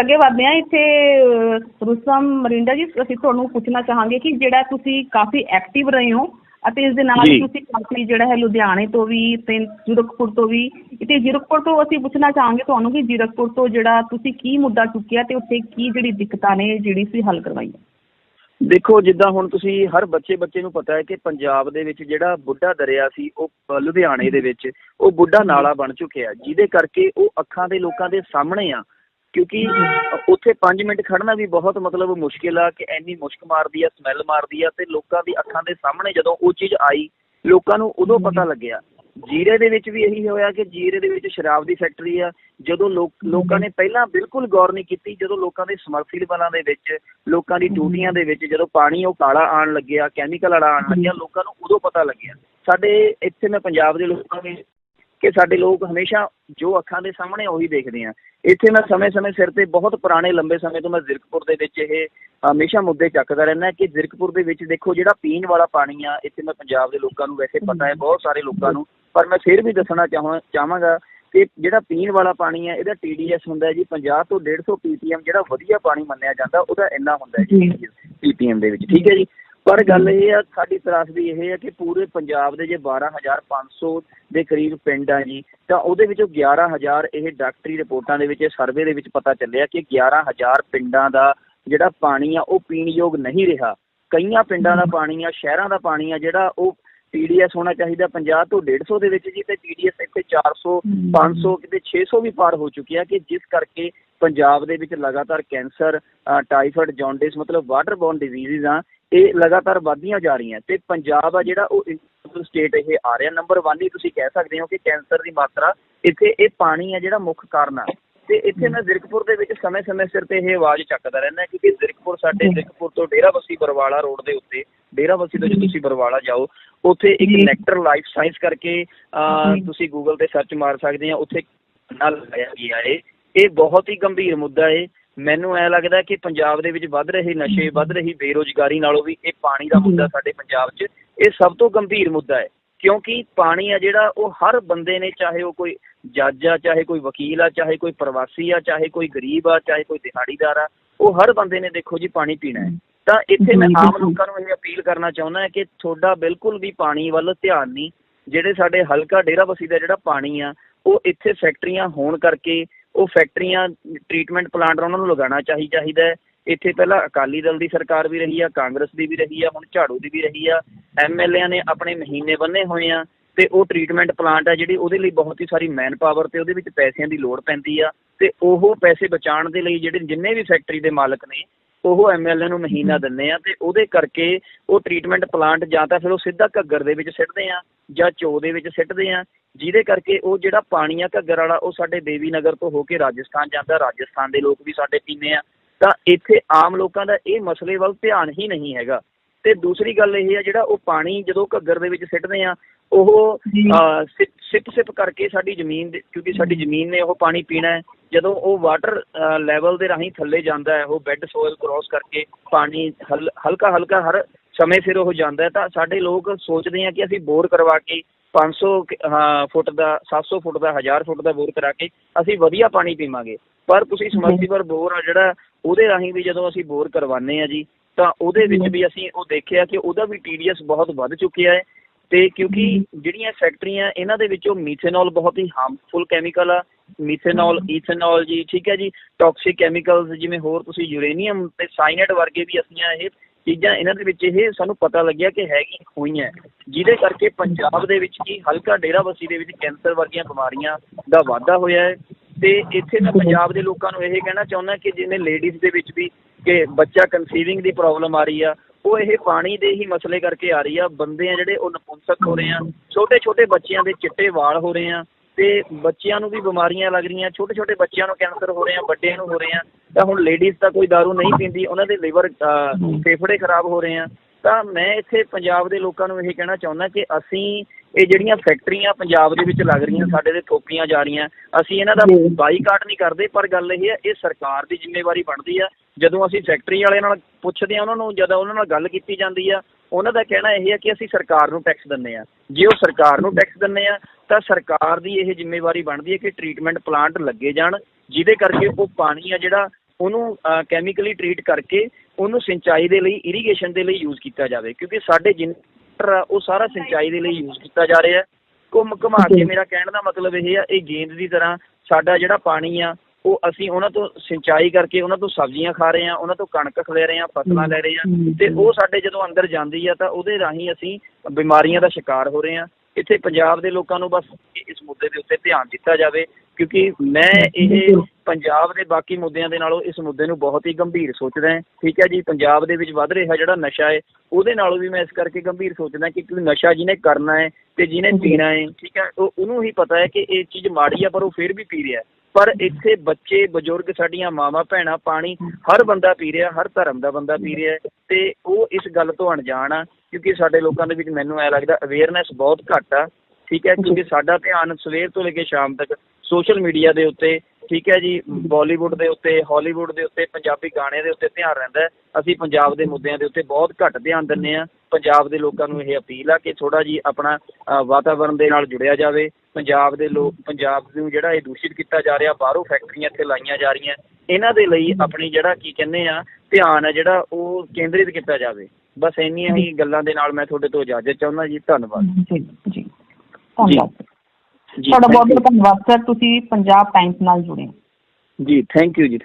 ਅੱਗੇ ਵਧਦੇ ਹਾਂ ਇੱਥੇ ਅਹ, ਰੁਸਤਮ ਮਰਿੰਡਾ ਜੀ ਅਸੀਂ ਤੁਹਾਨੂੰ ਪੁੱਛਣਾ ਚਾਹਾਂਗੇ ਕਿ ਜਿਹੜਾ ਤੁਸੀਂ ਕਾਫੀ ਐਕਟਿਵ ਰਹੇ ਹੋ ਅਤੇ ਇਸ ਦੇ ਨਾਲ ਜੀ। ਤੁਸੀਂ ਕਾਫੀ ਜਿਹੜਾ ਹੈ ਲੁਧਿਆਣੇ ਤੋਂ ਵੀ ਤੇ ਜ਼ੀਰਕਪੁਰ ਤੋਂ ਵੀ ਤੇ ਜ਼ੀਰਕਪੁਰ ਤੋਂ ਅਸੀਂ ਪੁੱਛਣਾ ਚਾਹਾਂਗੇ ਤੁਹਾਨੂੰ ਕਿ ਜ਼ੀਰਕਪੁਰ ਤੋਂ ਜਿਹੜਾ ਤੁਸੀਂ ਕੀ ਮੁੱਦਾ ਚੁੱਕਿਆ ਤੇ ਉੱਥੇ ਕੀ ਜਿਹੜੀ ਦਿੱਕਤਾਂ ਨੇ ਜਿਹੜੀ ਸੀ ਹੱਲ ਕਰਵਾਈਆਂ ਦੇਖੋ ਜਿੱਦਾਂ ਹੁਣ ਤੁਸੀਂ ਹਰ ਬੱਚੇ ਬੱਚੇ ਨੂੰ ਪਤਾ ਹੈ ਕਿ ਪੰਜਾਬ ਦੇ ਵਿੱਚ ਜਿਹੜਾ ਬੁੱਢਾ ਦਰਿਆ ਸੀ ਉਹ ਅ, ਲੁਧਿਆਣੇ ਦੇ ਵਿੱਚ ਉਹ ਬੁੱਢਾ ਨਾਲਾ ਬਣ ਚੁੱਕਿਆ। ਜਿਹਦੇ ਕਰਕੇ ਉਹ ਅੱਖਾਂ ਦੇ ਲੋਕਾਂ ਦੇ ਸਾਹਮਣੇ ਆ। ਕਿਉਂਕਿ ਉੱਥੇ 5 ਮਿੰਟ ਖੜਨਾ ਵੀ ਬਹੁਤ ਮਤਲਬ ਮੁਸ਼ਕਿਲ ਆ ਕਿ ਇੰਨੀ ਮੁਸ਼ਕ ਮਾਰਦੀ ਆ ਸਮੈਲ ਮਾਰਦੀ ਆ ਤੇ ਲੋਕਾਂ ਦੀ ਅੱਖਾਂ ਦੇ ਸਾਹਮਣੇ ਜਦੋਂ ਉਹ ਚੀਜ਼ ਆਈ ਲੋਕਾਂ ਨੂੰ ਉਦੋਂ ਪਤਾ ਲੱਗਿਆ। ਜੀਰੇ ਦੇ ਵਿੱਚ ਵੀ ਇਹੀ ਹੋਇਆ ਕਿ ਜੀਰੇ ਦੇ ਵਿੱਚ ਸ਼ਰਾਬ ਦੀ ਫੈਕਟਰੀ ਆ ਜਦੋਂ ਲੋਕ ਲੋਕਾਂ ਨੇ ਪਹਿਲਾਂ ਬਿਲਕੁਲ ਗੌਰ ਨਹੀਂ ਕੀਤੀ ਜਦੋਂ ਲੋਕਾਂ ਦੇ ਸਮਰਸੀਬਲਾਂ ਦੇ ਵਿੱਚ ਲੋਕਾਂ ਦੀ ਟੂਟੀਆਂ ਦੇ ਵਿੱਚ ਜਦੋਂ ਪਾਣੀ ਉਹ ਕਾਲਾ ਆਣ ਲੱਗਿਆ ਕੈਮੀਕਲ ਵਾਲਾ ਆਣ ਲੱਗਿਆ ਲੋਕਾਂ ਨੂੰ ਉਦੋਂ ਪਤਾ ਲੱਗਿਆ। ਸਾਡੇ ਇੱਥੇ ਮੈਂ ਪੰਜਾਬ ਦੇ ਲੋਕਾਂ ਨੂੰ ਕਿ ਸਾਡੇ ਲੋਕ ਹਮੇਸ਼ਾ ਜੋ ਅੱਖਾਂ ਦੇ ਸਾਹਮਣੇ ਉਹੀ ਦੇਖਦੇ ਆ। ਇੱਥੇ ਮੈਂ ਸਮੇਂ-ਸਮੇਂ ਸਿਰ ਤੇ ਬਹੁਤ ਪੁਰਾਣੇ ਲੰਬੇ ਸਮੇਂ ਤੋਂ ਮੈਂ ਜ਼ਿਰਕਪੁਰ ਦੇ ਵਿੱਚ ਇਹ ਹਮੇਸ਼ਾ ਮੁੱਦੇ ਚੱਕਦਾ ਰਹਿੰਦਾ ਕਿ ਜ਼ਿਰਕਪੁਰ ਦੇ ਵਿੱਚ ਦੇਖੋ ਜਿਹੜਾ ਪੀਣ ਵਾਲਾ ਪਾਣੀ ਆ ਇੱਥੇ ਮੈਂ ਪੰਜਾਬ ਦੇ ਲੋਕਾਂ ਨੂੰ ਵੈਸੇ ਪਤਾ ਹੈ ਬਹੁਤ ਸਾਰੇ ਲੋਕਾਂ ਨੂੰ ਪਰ ਮੈਂ ਫਿਰ ਵੀ ਦੱਸਣਾ ਚਾਹਾਂ ਚਾਹਾਂਗਾ ਕਿ ਜਿਹੜਾ ਪੀਣ ਵਾਲਾ ਪਾਣੀ ਹੈ ਇਹਦਾ TDS ਹੁੰਦਾ ਜੀ 50 ਤੋਂ 150 ppm ਜਿਹੜਾ ਵਧੀਆ ਪਾਣੀ ਮੰਨਿਆ ਜਾਂਦਾ ਉਹਦਾ ਇੰਨਾ ਹੁੰਦਾ ਜੀ ppm ਦੇ ਵਿੱਚ। ਠੀਕ ਹੈ ਜੀ? ਪਰ ਗੱਲ ਇਹ ਆ ਸਾਡੀ ਤਰਾਸਦੀ ਇਹ ਹੈ ਕਿ ਪੂਰੇ ਪੰਜਾਬ ਦੇ ਜੇ 12500 ਦੇ ਕਰੀਬ ਪਿੰਡ ਆ ਜੀ ਤਾਂ ਉਹਦੇ ਵਿੱਚੋਂ 11000 ਇਹ ਡਾਕਟਰੀ ਰਿਪੋਰਟਾਂ ਦੇ ਵਿੱਚ ਸਰਵੇ ਦੇ ਵਿੱਚ ਪਤਾ ਚੱਲਿਆ ਕਿ 11000 ਪਿੰਡਾਂ ਦਾ ਜਿਹੜਾ ਪਾਣੀ ਆ ਉਹ ਪੀਣ ਯੋਗ ਨਹੀਂ ਰਿਹਾ। ਕਈਆਂ ਪਿੰਡਾਂ ਦਾ ਪਾਣੀ ਆ ਸ਼ਹਿਰਾਂ ਦਾ ਪਾਣੀ ਆ ਜਿਹੜਾ ਉਹ TDS ਹੋਣਾ ਚਾਹੀਦਾ 50 ਤੋਂ 150 ਦੇ ਵਿੱਚ ਜੀ ਤੇ TDS ਇੱਥੇ 400 500 ਕਿਤੇ 600 ਵੀ ਪਾਰ ਹੋ ਚੁੱਕਿਆ ਕਿ ਜਿਸ ਕਰਕੇ ਪੰਜਾਬ ਦੇ ਵਿੱਚ ਲਗਾਤਾਰ ਕੈਂਸਰ ਟਾਈਫਾਇਡ ਜੌਂਡਿਸ ਮਤਲਬ ਵਾਟਰਬੋਰਨ ਡਿਜ਼ੀਜ਼ਸ ਆ ਇਹ ਲਗਾਤਾਰ ਵਧਦੀਆਂ ਜਾ ਰਹੀਆਂ ਤੇ ਪੰਜਾਬ ਆ ਜਿਹੜਾ ਉਹ ਸਟੇਟ ਇਹ ਆ ਰਿਹਾ। ਨੰਬਰ 1 ਹੀ ਤੁਸੀਂ ਕਹਿ ਸਕਦੇ ਹੋ ਕਿ ਕੈਂਸਰ ਦੀ ਮਾਤਰਾ ਇੱਥੇ ਇਹ ਪਾਣੀ ਆ ਜਿਹੜਾ ਮੁੱਖ ਕਾਰਨ ਆ। ਤੇ ਇੱਥੇ ਮੈਂ ਜ਼ਿਰਕਪੁਰ ਦੇ ਵਿੱਚ ਸਮੇਂ-ਸਮੇਂ ਸਿਰ ਤੇ ਇਹ ਆਵਾਜ਼ ਚੱਕਦਾ ਰਹਿੰਦਾ ਕਿਉਂਕਿ ਜ਼ਿਰਕਪੁਰ ਸਾਡੇ ਜ਼ਿਰਕਪੁਰ ਤੋਂ ਡੇਰਾਬੱਸੀ ਬਰਵਾਲਾ ਰੋਡ ਦੇ ਉੱਤੇ ਡੇਰਾਬੱਸੀ ਤੋਂ ਜੇ ਤੁਸੀਂ ਬਰਵਾਲਾ ਜਾਓ ਉੱਥੇ ਇੱਕ। ਨੈਕਟਰ ਲਾਈਫ ਸਾਇੰਸ ਕਰਕੇ। ਤੁਸੀਂ ਗੂਗਲ ਤੇ ਸਰਚ ਮਾਰ ਸਕਦੇ ਆ ਉੱਥੇ ਨਾਲ ਲਾਇਆ ਗਿਆ ਏ। ਇਹ ਬਹੁਤ ਹੀ ਗੰਭੀਰ ਮੁੱਦਾ ਏ। ਮੈਨੂੰ ਐ ਲੱਗਦਾ ਕਿ ਪੰਜਾਬ ਦੇ ਵਿੱਚ ਵੱਧ ਰਹੇ ਨਸ਼ੇ ਵੱਧ ਰਹੀ ਬੇਰੋਜ਼ਗਾਰੀ ਨਾਲੋਂ ਵੀ ਇਹ ਪਾਣੀ ਦਾ ਮੁੱਦਾ ਸਾਡੇ ਪੰਜਾਬ 'ਚ ਇਹ ਸਭ ਤੋਂ ਗੰਭੀਰ ਮੁੱਦਾ ਹੈ। ਕਿਉਂਕਿ ਪਾਣੀ ਆ ਜਿਹੜਾ ਉਹ ਹਰ ਬੰਦੇ ਨੇ ਚਾਹੇ ਉਹ ਕੋਈ ਜੱਜ ਆ ਚਾਹੇ ਕੋਈ ਵਕੀਲ ਆ ਚਾਹੇ ਕੋਈ ਪ੍ਰਵਾਸੀ ਆ ਚਾਹੇ ਕੋਈ ਗਰੀਬ ਆ ਚਾਹੇ ਕੋਈ ਦਿਹਾੜੀਦਾਰ ਆ ਉਹ ਹਰ ਬੰਦੇ ਨੇ ਦੇਖੋ ਜੀ ਪਾਣੀ ਪੀਣਾ ਹੈ। ਤਾਂ ਇੱਥੇ ਮੈਂ ਆਮ। ਲੋਕਾਂ ਨੂੰ ਇਹ ਅਪੀਲ ਕਰਨਾ ਚਾਹੁੰਦਾ ਹਾਂ ਕਿ ਤੁਹਾਡਾ ਬਿਲਕੁਲ ਵੀ ਪਾਣੀ ਵੱਲ ਧਿਆਨ ਨਹੀਂ। ਜਿਹੜੇ ਸਾਡੇ ਹਲਕਾ ਡੇਰਾਬੱਸੀ ਦਾ ਜਿਹੜਾ ਪਾਣੀ ਆ ਉਹ ਇੱਥੇ ਫੈਕਟਰੀਆਂ ਹੋਣ ਕਰਕੇ ਉਹ ਫੈਕਟਰੀਆਂ ਟ੍ਰੀਟਮੈਂਟ ਪਲਾਂਟ ਉਹਨਾਂ ਨੂੰ ਲਗਾਉਣਾ ਚਾਹੀ, ਚਾਹੀਦਾ ਹੈ। ਇੱਥੇ ਪਹਿਲਾਂ ਅਕਾਲੀ ਦਲ ਦੀ ਸਰਕਾਰ ਵੀ ਰਹੀ ਆ, ਕਾਂਗਰਸ ਦੀ ਵੀ ਰਹੀ ਆ, ਹੁਣ ਝਾੜੂ ਦੀ ਵੀ ਰਹੀ ਆ। ਐਮਐਲਏਆਂ ਨੇ ਆਪਣੇ ਮਹੀਨੇ ਬੰਨੇ ਹੋਏ ਆ ਤੇ ਉਹ ਟ੍ਰੀਟਮੈਂਟ ਪਲਾਂਟ ਆ ਜਿਹੜੀ ਉਹਦੇ ਲਈ ਬਹੁਤ ਹੀ ਸਾਰੀ ਮੈਨ ਪਾਵਰ ਤੇ ਉਹਦੇ ਵਿੱਚ ਪੈਸਿਆਂ ਦੀ ਲੋੜ ਪੈਂਦੀ ਆ ਤੇ ਉਹ ਪੈਸੇ ਬਚਾਉਣ ਦੇ ਲਈ ਜਿਹੜੇ ਜਿੰਨੇ ਵੀ ਫੈਕਟਰੀ ਦੇ ਮਾਲਕ ਨੇ ਉਹ ਐਮਐਲਏ ਨੂੰ ਮਹੀਨਾ ਦਿੰਦੇ ਆ ਤੇ ਉਹਦੇ ਕਰਕੇ ਉਹ ਟ੍ਰੀਟਮੈਂਟ ਪਲਾਂਟ ਜਾਂ ਤਾਂ ਫਿਰ ਉਹ ਸਿੱਧਾ ਘੱਗਰ ਦੇ ਵਿੱਚ ਸਿੱਟਦੇ ਆ ਜਾਂ ਚੋ ਦੇ ਵਿੱਚ ਸਿੱਟਦੇ ਆ ਜਿਹਦੇ ਕਰਕੇ ਉਹ ਜਿਹੜਾ ਪਾਣੀ ਆ ਘੱਗਰ ਵਾਲਾ ਉਹ ਸਾਡੇ ਦੇਵੀ ਨਗਰ ਤੋਂ ਹੋ ਕੇ ਰਾਜਸਥਾਨ ਜਾਂਦਾ ਰਾਜਸਥਾਨ ਦੇ ਲੋਕ ਵੀ ਸਾਡੇ ਪੀਂਦੇ ਆ। ਤਾਂ ਇੱਥੇ ਆਮ ਲੋਕਾਂ ਦਾ ਇਹ ਮਸਲੇ ਵੱਲ ਧਿਆਨ ਹੀ ਨਹੀਂ ਹੈਗਾ। ਤੇ ਦੂਸਰੀ ਗੱਲ ਇਹ ਆ ਜਿਹੜਾ ਉਹ ਪਾਣੀ ਜਦੋਂ ਘੱਗਰ ਦੇ ਵਿੱਚ ਸਿੱਟਦੇ ਆ ਉਹ ਸਿਪ ਸਿਪ ਕਰਕੇ ਸਾਡੀ ਜ਼ਮੀਨ ਦੇ ਕਿਉਂਕਿ ਸਾਡੀ ਜ਼ਮੀਨ ਨੇ ਉਹ ਪਾਣੀ ਪੀਣਾ ਹੈ ਜਦੋਂ ਉਹ ਵਾਟਰ ਲੈਵਲ ਦੇ ਰਾਹੀਂ ਥੱਲੇ ਜਾਂਦਾ ਹੈ ਉਹ ਬੈੱਡ ਸੋਇਲ ਕ੍ਰਾਸ ਕਰਕੇ ਪਾਣੀ ਹਲ- ਹਲਕਾ ਹਲਕਾ ਹਰ ਸਮੇਂ ਸਿਰ ਉਹ ਜਾਂਦਾ ਹੈ ਤਾਂ ਸਾਡੇ ਲੋਕ ਸੋਚਦੇ ਆ ਕਿ ਅਸੀਂ ਬੋਰ ਕਰਵਾ ਕੇ 500 ਕਿ- ਹਾਂ, ਫੁੱਟ ਦਾ 700 ਫੁੱਟ ਦਾ 1000 ਫੁੱਟ ਦਾ ਬੋਰ ਕਰਾ ਕੇ ਅਸੀਂ ਵਧੀਆ ਪਾਣੀ ਪੀਵਾਂਗੇ। ਪਰ ਤੁਸੀਂ ਸਮਰਸੀਬਲ ਬੋਰ ਆ ਜਿਹੜਾ ਉਹਦੇ ਰਾਹੀਂ ਵੀ ਜਦੋਂ ਅਸੀਂ ਬੋਰ ਕਰਵਾਉਂਦੇ ਆ ਜੀ ਤਾਂ ਉਹਦੇ ਵਿੱਚ ਵੀ ਅਸੀਂ ਉਹ ਦੇਖਿਆ ਕਿ ਉਹਦਾ ਵੀ TDS ਬਹੁਤ ਵੱਧ ਚੁੱਕਿਆ ਹੈ ਤੇ ਕਿਉਂਕਿ ਜਿਹੜੀਆਂ ਫੈਕਟਰੀਆਂ ਇਹਨਾਂ ਦੇ ਵਿੱਚੋਂ ਮੀਥੇਨੋਲ ਬਹੁਤ ਹੀ ਹਾਰਮਫੁਲ ਕੈਮੀਕਲ ਆ ਮੀਥੇਨੋਲ ਈਥੇਨੋਲ ਜੀ ਠੀਕ ਹੈ ਜੀ ਟੌਕਸਿਕ ਕੈਮੀਕਲਸ ਜਿਵੇਂ ਹੋਰ ਤੁਸੀਂ ਯੂਰੇਨੀਅਮ ਤੇ ਸਾਇਨਾਈਡ ਵਰਗੇ ਵੀ ਅਸੀਂ ਇਹ ਚੀਜ਼ਾਂ ਇਹਨਾਂ ਦੇ ਵਿੱਚ ਇਹ ਸਾਨੂੰ ਪਤਾ ਲੱਗਿਆ ਕਿ ਹੈਗੀ ਹੋਈਆਂ। ਜਿਹਦੇ ਕਰਕੇ ਪੰਜਾਬ ਦੇ ਵਿੱਚ ਕੀ ਹਲਕਾ ਡੇਰਾਬੱਸੀ ਦੇ ਵਿੱਚ ਕੈਂਸਰ ਵਰਗੀਆਂ ਬਿਮਾਰੀਆਂ ਦਾ ਵਾਧਾ ਹੋਇਆ ਹੈ। ਤੇ ਇੱਥੇ ਮੈਂ ਪੰਜਾਬ ਦੇ ਲੋਕਾਂ ਨੂੰ ਇਹ ਕਹਿਣਾ ਚਾਹੁੰਦਾ ਕਿ ਜਿਵੇਂ ਲੇਡੀਜ਼ ਦੇ ਵਿੱਚ ਵੀ ਕਿ ਬੱਚਾ ਕਨਸੀਵਿੰਗ ਦੀ ਪ੍ਰੋਬਲਮ ਆ ਰਹੀ ਆ ਉਹ ਇਹ ਪਾਣੀ ਦੇ ਹੀ ਮਸਲੇ ਕਰਕੇ ਆ ਰਹੀ ਆ। ਬੰਦੇ ਆ ਜਿਹੜੇ ਉਹ ਨਪੁੰਸਕ ਹੋ ਰਹੇ ਆ ਛੋਟੇ ਛੋਟੇ ਬੱਚਿਆਂ ਦੇ ਚਿੱਟੇ ਵਾਲ ਹੋ ਰਹੇ ਆ। ਤੇ ਬੱਚਿਆਂ ਨੂੰ ਵੀ ਬਿਮਾਰੀਆਂ ਲੱਗ ਰਹੀਆਂ ਛੋਟੇ ਛੋਟੇ ਬੱਚਿਆਂ ਨੂੰ ਕੈਂਸਰ ਹੋ ਰਹੇ ਆ ਵੱਡਿਆਂ ਨੂੰ ਹੋ ਰਹੇ ਆ ਤਾਂ ਹੁਣ ਲੇਡੀਜ਼ ਤਾਂ ਕੋਈ दारू ਨਹੀਂ ਪੀਂਦੀ ਉਹਨਾਂ ਦੇ ਲਿਵਰ ਫੇਫੜੇ ਖਰਾਬ ਹੋ ਰਹੇ ਆ ਤਾਂ ਮੈਂ ਇੱਥੇ ਪੰਜਾਬ ਦੇ ਲੋਕਾਂ ਨੂੰ ਇਹ ਕਹਿਣਾ ਚਾਹੁੰਦਾ ਕਿ ਅਸੀਂ ਇਹ ਜਿਹੜੀਆਂ ਫੈਕਟਰੀਆਂ ਪੰਜਾਬ ਦੇ ਵਿੱਚ ਲੱਗ ਰਹੀਆਂ ਸਾਡੇ ਦੇ ਥੋਪੀਆਂ ਜਾ ਰਹੀਆਂ ਅਸੀਂ ਇਹਨਾਂ ਦਾ ਬਾਈਕਾਟ ਨਹੀਂ ਕਰਦੇ ਪਰ ਗੱਲ ਇਹ ਹੈ ਇਹ ਸਰਕਾਰ ਦੀ ਜ਼ਿੰਮੇਵਾਰੀ ਬਣਦੀ ਆ ਜਦੋਂ ਅਸੀਂ ਫੈਕਟਰੀ ਵਾਲਿਆਂ ਨਾਲ ਪੁੱਛਦੇ ਆ ਉਹਨਾਂ ਨੂੰ ਜਦੋਂ ਉਹਨਾਂ ਨਾਲ ਗੱਲ ਕੀਤੀ ਜਾਂਦੀ ਆ ਉਹਨਾਂ ਦਾ ਕਹਿਣਾ ਇਹ ਹੈ ਕਿ ਅਸੀਂ ਸਰਕਾਰ ਨੂੰ ਟੈਕਸ ਦਿੰਨੇ ਆ ਜੇ ਉਹ ਸਰਕਾਰ ਨੂੰ ਟੈਕਸ ਦਿੰਨੇ ਆ ਤਾਂ ਸਰਕਾਰ ਦੀ ਇਹ ਜ਼ਿੰਮੇਵਾਰੀ ਬਣਦੀ ਹੈ ਕਿ ਟ੍ਰੀਟਮੈਂਟ ਪਲਾਂਟ ਲੱਗੇ ਜਾਣ ਜਿਹਦੇ ਕਰਕੇ ਉਹ ਪਾਣੀ ਆ ਜਿਹੜਾ ਉਹਨੂੰ ਕੈਮੀਕਲੀ ਟਰੀਟ ਕਰਕੇ ਉਹਨੂੰ ਸਿੰਚਾਈ ਦੇ ਲਈ ਇਰੀਗੇਸ਼ਨ ਦੇ ਲਈ ਯੂਜ਼ ਕੀਤਾ ਜਾਵੇ। ਕਿਉਂਕਿ ਸਾਡੇ ਆ ਉਹ ਸਾਰਾ ਸਿੰਚਾਈ ਦੇ ਲਈ ਯੂਜ਼ ਕੀਤਾ ਜਾ ਰਿਹਾ। ਹੈ ਘੁੰਮ ਘੁਮਾ ਕੇ ਮੇਰਾ ਕਹਿਣ ਦਾ ਮਤਲਬ ਇਹ ਆ ਇਹ ਗੇਂਦ ਦੀ ਤਰ੍ਹਾਂ ਸਾਡਾ ਜਿਹੜਾ ਪਾਣੀ ਆ ਉਹ ਅਸੀਂ ਉਹਨਾਂ ਤੋਂ ਸਿੰਚਾਈ ਕਰਕੇ ਉਹਨਾਂ ਤੋਂ ਸਬਜ਼ੀਆਂ ਖਾ ਰਹੇ ਆ ਉਹਨਾਂ ਤੋਂ ਕਣਕ ਲੈ ਰਹੇ ਆ ਫਸਲਾਂ ਲੈ ਰਹੇ ਆ ਤੇ ਉਹ ਸਾਡੇ ਜਦੋਂ ਅੰਦਰ ਜਾਂਦੀ ਆ ਤਾਂ ਉਹਦੇ ਰਾਹੀਂ ਅਸੀਂ ਬਿਮਾਰੀਆਂ ਦਾ ਸ਼ਿਕਾਰ ਹੋ ਰਹੇ ਆ। ਇੱਥੇ ਪੰਜਾਬ ਦੇ ਲੋਕਾਂ ਨੂੰ ਬਸ ਇਸ ਮੁੱਦੇ ਦੇ ਉੱਤੇ ਧਿਆਨ ਦਿੱਤਾ ਜਾਵੇ ਕਿਉਂਕਿ ਮੈਂ ਇਹ ਪੰਜਾਬ ਦੇ ਬਾਕੀ ਮੁੱਦਿਆਂ ਦੇ ਨਾਲੋਂ ਇਸ ਮੁੱਦੇ ਨੂੰ ਬਹੁਤ ਹੀ ਗੰਭੀਰ ਸੋਚਦਾ ਹਾਂ। ਠੀਕ ਹੈ ਜੀ ਪੰਜਾਬ ਦੇ ਵਿੱਚ ਵੱਧ ਰਿਹਾ ਜਿਹੜਾ ਨਸ਼ਾ ਹੈ ਉਹਦੇ ਨਾਲੋਂ ਵੀ ਮੈਂ ਇਸ ਕਰਕੇ ਗੰਭੀਰ ਸੋਚਦਾ ਕਿ ਕੋਈ ਨਸ਼ਾ ਜਿਹਨੇ ਕਰਨਾ ਹੈ ਤੇ ਜਿਹਨੇ ਪੀਣਾ ਹੈ ਠੀਕ ਹੈ ਉਹ ਉਹਨੂੰ ਹੀ ਪਤਾ ਹੈ ਕਿ ਇਹ ਚੀਜ਼ ਮਾੜੀ ਆ ਪਰ ਉਹ ਫਿਰ ਵੀ ਪੀ ਰਿਹਾ। ਪਰ ਇੱਥੇ ਬੱਚੇ ਬਜ਼ੁਰਗ ਸਾਡੀਆਂ ਮਾਵਾਂ ਭੈਣਾਂ ਪਾਣੀ ਹਰ ਬੰਦਾ ਪੀ ਰਿਹਾ ਹਰ ਧਰਮ ਦਾ ਬੰਦਾ ਪੀ ਰਿਹਾ ਤੇ ਉਹ ਇਸ ਗੱਲ ਤੋਂ ਅਣਜਾਣ ਆ ਕਿਉਂਕਿ ਸਾਡੇ ਲੋਕਾਂ ਦੇ ਵਿੱਚ ਮੈਨੂੰ ਐ ਲੱਗਦਾ ਅਵੇਅਰਨੈਸ ਬਹੁਤ ਘੱਟ ਆ ਠੀਕ ਹੈ ਕਿਉਂਕਿ ਸਾਡਾ ਧਿਆਨ ਸਵੇਰ ਤੋਂ ਲੈ ਕੇ ਸ਼ਾਮ ਤੱਕ ਸੋਸ਼ਲ ਮੀਡੀਆ ਦੇ ਉੱਤੇ ਠੀਕ ਹੈ ਜੀ ਬਾਲੀਵੁੱਡ ਦੇ ਉੱਤੇ ਹਾਲੀਵੁੱਡ ਦੇ ਉੱਤੇ ਪੰਜਾਬੀ ਗਾਣੇ ਦੇ ਉੱਤੇ ਧਿਆਨ ਰਹਿੰਦਾ ਹੈ। ਅਸੀਂ ਪੰਜਾਬ ਦੇ ਮੁੱਦਿਆਂ ਦੇ ਉੱਤੇ ਬਹੁਤ ਘੱਟ ਧਿਆਨ ਦਿੰਦੇ ਆ ਪੰਜਾਬ ਦੇ ਲੋਕਾਂ ਨੂੰ ਇਹ ਅਪੀਲ ਆ ਕਿ ਥੋੜਾ ਜੀ ਆਪਣਾ ਅ, ਵਾਤਾਵਰਣ ਦੇ ਨਾਲ ਜੁੜਿਆ ਜਾਵੇ। ਪੰਜਾਬ ਦੇ ਲੋਕ ਪੰਜਾਬ ਨੂੰ ਜਿਹੜਾ ਇਹ ਦੂਸ਼ਿਤ ਕੀਤਾ ਜਾ ਰਿਹਾ ਬਾਹਰੋਂ ਫੈਕਟਰੀਆਂ ਇੱਥੇ ਲਾਈਆਂ ਜਾ ਰਹੀਆਂ। ਇਹਨਾਂ ਦੇ ਲਈ ਆਪਣੀ ਜਿਹੜਾ ਕੀ ਕਹਿੰਦੇ ਆ ਧਿਆਨ ਹੈ ਜਿਹੜਾ ਉਹ ਕੇਂਦਰਿਤ ਕੀਤਾ ਜਾਵੇ। ਬਸ ਇੰਨੀਆਂ ਹੀ ਗੱਲਾਂ ਦੇ ਨਾਲ ਮੈਂ ਤੁਹਾਡੇ ਤੋਂ ਇਜਾਜ਼ਤ ਚਾਹੁੰਦਾ ਜੀ। ਧੰਨਵਾਦ। ਜੀ ਜੀ ਧੰਨਵਾਦ। ਜੀ ਤੁਹਾਡਾ ਬਹੁਤ. ਬਹੁਤ ਧੰਨਵਾਦ ਸਰ ਤੁਸੀਂ ਪੰਜਾਬ ਟਾਈਮਸ ਨਾਲ ਜੁੜੇ ਜੀ ਥੈਂਕ ਯੂ ਜੀ